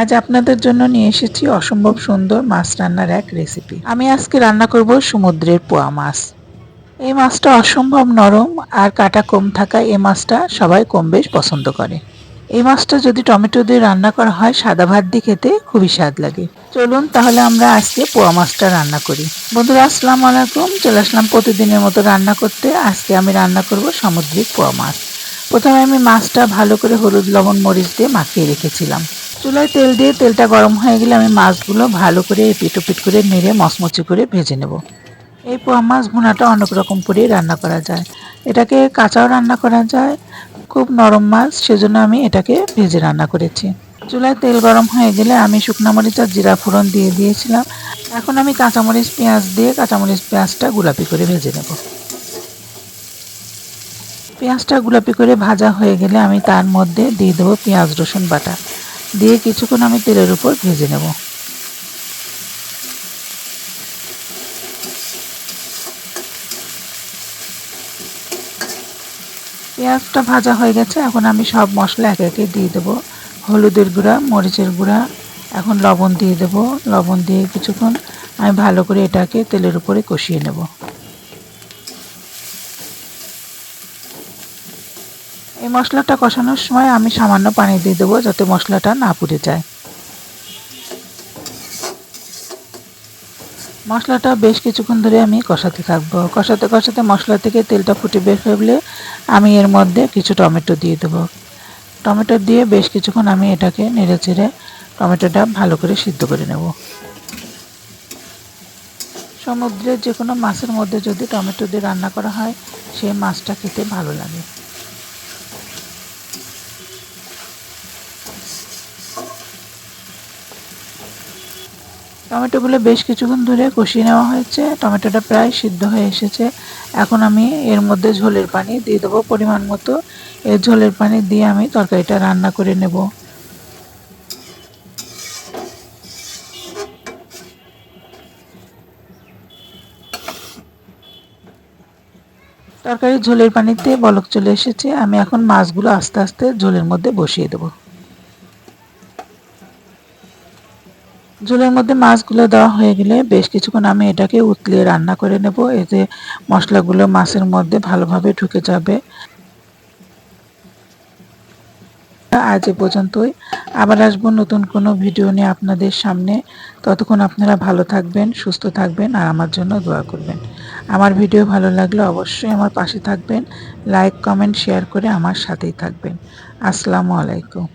আজ আপনাদের জন্য নিয়ে এসেছি অসম্ভব সুন্দর মাছ রান্নার এক রেসিপি আমি আজকে রান্না করব সমুদ্রের পোয়া মাছ। এই মাছটা অসম্ভব নরম আর কাটা কম থাকায় এই মাছটা সবাই কম বেশ পছন্দ করে। এই মাছটা যদি টমেটো দিয়ে রান্না করা হয়, সাদা ভাত দিয়ে খেতে খুবই স্বাদ লাগে। চলুন তাহলে আমরা আজকে পোয়া মাছটা রান্না করি। বন্ধুরা, আসসালামু আলাইকুম। চলে আসলাম প্রতিদিনের মতো রান্না করতে। আজকে আমি রান্না করব সামুদ্রিক পোয়া মাছ। প্রথমে আমি মাছটা ভালো করে হলুদ, লবণ, মরিচ দিয়ে মাখিয়ে রেখেছিলাম। চুলায় তেল দিয়ে তেলটা গরম হয়ে গেলে আমি মাছগুলো ভালো করে এপিট ওপিট করে নেড়ে মচমচে করে ভেজে নেব। এই পোয়া মাছ ভুনাটা অনেক রকম করেই রান্না করা যায়। এটাকে কাঁচাও রান্না করা যায়, খুব নরম মাছ, সেজন্য আমি এটাকে ভেজে রান্না করেছি। চুলায় তেল গরম হয়ে গেলে আমি শুকনো মরিচ আর জিরা ফোড়ন দিয়ে দিয়েছিলাম। এখন আমি কাঁচামরিচ পেঁয়াজ দিয়ে কাঁচামরিচ পেঁয়াজটা গোলাপি করে ভেজে নেব। পেঁয়াজটা গোলাপি করে ভাজা হয়ে গেলে আমি তার মধ্যে দিয়ে দেবো পেঁয়াজ রসুন বাটা। দিয়ে কিছুক্ষণ আমি তেলের উপর ভেজে নেব। পেঁয়াজটা ভাজা হয়ে গেছে, এখন আমি সব মশলা একে একে দিয়ে দেবো। হলুদের গুঁড়া, মরিচের গুঁড়া, এখন লবণ দিয়ে দেবো। লবণ দিয়ে কিছুক্ষণ আমি ভালো করে এটাকে তেলের উপরে কষিয়ে নেব। এই মশলাটা কষানোর সময় আমি সামান্য পানি দিয়ে দেবো যাতে মশলাটা না পুড়ে যায়। মশলাটা বেশ কিছুক্ষণ ধরে আমি কষাতে থাকব। কষাতে কষাতে মশলা থেকে তেলটা ফুটে বের হয়ে আমি এর মধ্যে কিছু টমেটো দিয়ে দেবো। টমেটো দিয়ে বেশ কিছুক্ষণ আমি এটাকে নেড়ে চেড়ে টমেটোটা ভালো করে সিদ্ধ করে নেব। সমুদ্রের যে কোনো মাছের মধ্যে যদি টমেটো দিয়ে রান্না করা হয়, সেই মাছটা খেতে ভালো লাগে। টমেটোগুলো বেশ কিছুক্ষণ ধরে কষিয়ে নেওয়া হয়েছে। টমেটোটা প্রায় সিদ্ধ হয়ে এসেছে। এখন আমি এর মধ্যে ঝোলের পানি দিয়ে দেবো পরিমাণ মতো। এর ঝোলের পানি দিয়ে আমি তরকারিটা রান্না করে নেব। তরকারি ঝোলের পানিতে বলক চলে এসেছে। আমি এখন মাছগুলো আস্তে আস্তে ঝোলের মধ্যে বসিয়ে দেবো। ঝোলের মধ্যে মাছগুলো দেওয়া হয়ে গেলে বেশ কিছুক্ষণ আমি এটাকে উতলিয়ে রান্না করে নেব। এতে মশলাগুলো মাছের মধ্যে ভালোভাবে ঢুকে যাবে। আজ এ পর্যন্তই। আবার আসব নতুন কোনো ভিডিও নিয়ে আপনাদের সামনে। ততক্ষণ আপনারা ভালো থাকবেন, সুস্থ থাকবেন আর আমার জন্য দোয়া করবেন। আমার ভিডিও ভালো লাগলে অবশ্যই আমার পাশে থাকবেন। লাইক, কমেন্ট, শেয়ার করে আমার সাথেই থাকবেন। আসসালামু আলাইকুম।